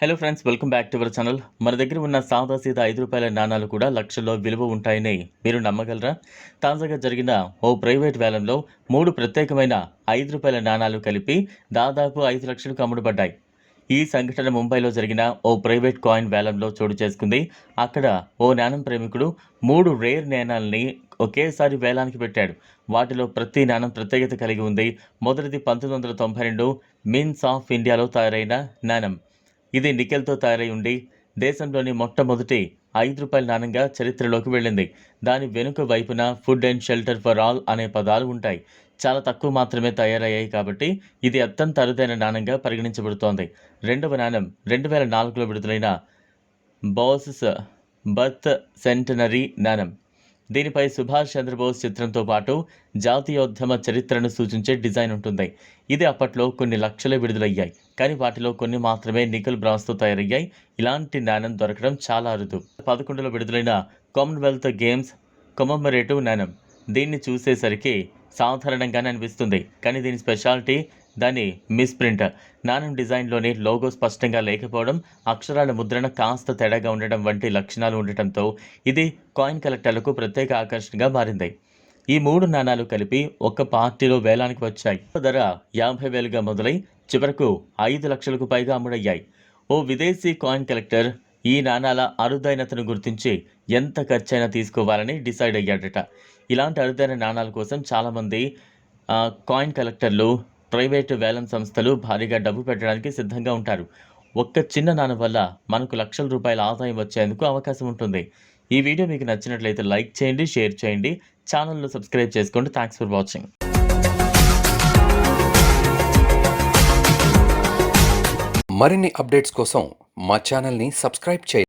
Hello friends welcome back to our channel మన దగ్గర ఉన్న సాదా సీదా ఐదు రూపాయల నాణాలు కూడా లక్షల్లో విలువ ఉంటాయని మీరు నమ్మగలరా? తాజాగా జరిగిన ఓ ప్రైవేట్ వేలంలో మూడు ప్రత్యేకమైన ఐదు రూపాయల నాణాలు కలిపి దాదాపు ఐదు లక్షలకు అమ్ముడుపడ్డాయి. ఈ సంఘటన ముంబైలో జరిగిన ఓ ప్రైవేట్ కాయిన్ వేలంలో చోటు చేసుకుంది. అక్కడ ఓ నాణం ప్రేమికుడు మూడు రేర్ నాణాలని ఒకేసారి వేలానికి పెట్టాడు. వాటిలో ప్రతి నాణం ప్రత్యేకత కలిగి ఉంది. మొదటిది పంతొమ్మిది వందల తొంభై రెండు మిన్స్ ఆఫ్ ఇండియాలో తయారైన నాణం. ఇది నికెల్తో తయారై ఉండి దేశంలోని మొట్టమొదటి ఐదు రూపాయల నాణంగా చరిత్రలోకి వెళ్ళింది. దాని వెనుక వైపున food and shelter for all అనే పదాలు ఉంటాయి. చాలా తక్కువ మాత్రమే తయారయ్యాయి కాబట్టి ఇది అత్యంత అరుదైన నాణంగా పరిగణించబడుతోంది. రెండవ నాణం రెండు వేల నాలుగులో విడుదలైన బాసెస్ బర్త్ సెంటనరీ నాణం దీనిపై సుభాష్ చంద్రబోస్ చిత్రంతో పాటు జాతీయోద్యమ చరిత్రను సూచించే డిజైన్ ఉంటుంది. ఇది అప్పట్లో కొన్ని లక్షలు విడుదలయ్యాయి. కానీ వాటిలో కొన్ని మాత్రమే నికల్ బ్రాన్స్తో తయారయ్యాయి. ఇలాంటి నాణం దొరకడం చాలా అరుదు. పదకొండులో విడుదలైన కామన్వెల్త్ గేమ్స్ కొమమరేటివ్ నాణం దీన్ని చూసేసరికి సాధారణంగానే అనిపిస్తుంది. కానీ దీని స్పెషాలిటీ దాని మిస్ప్రింట్ నానం డిజైన్లోని లోగో స్పష్టంగా లేకపోవడం అక్షరాల ముద్రణ కాస్త తేడాగా ఉండటం వంటి లక్షణాలు ఉండటంతో ఇది కాయిన్ కలెక్టర్లకు ప్రత్యేక ఆకర్షణగా మారింది. ఈ మూడు నాణాలు కలిపి ఒక పార్టీలో వేలానికి వచ్చాయి. ధర యాభై వేలుగా మొదలై చివరకు ఐదు లక్షలకు పైగా అమ్ముడయ్యాయి. ఓ విదేశీ కాయిన్ కలెక్టర్ ఈ నాణాల అరుదైనతను గుర్తించి ఎంత ఖర్చైనా తీసుకోవాలని డిసైడ్ అయ్యాడట. ఇలాంటి అరుదైన నాణాల కోసం చాలామంది కాయిన్ కలెక్టర్లు ప్రైవేటు వేలం సంస్థలు భారీగా డబ్బు పెట్టడానికి సిద్ధంగా ఉంటారు. ఒక్క చిన్న నాన్న వల్ల మనకు లక్షల రూపాయల ఆదాయం వచ్చేందుకు అవకాశం ఉంటుంది. ఈ వీడియో మీకు నచ్చినట్లయితే లైక్ చేయండి షేర్ చేయండి ఛానల్ను సబ్స్క్రైబ్ చేసుకోండి. థ్యాంక్స్ ఫర్ వాచింగ్ మరిన్ని అప్డేట్స్ కోసం మా ఛానల్ని సబ్స్క్రైబ్ చేయండి.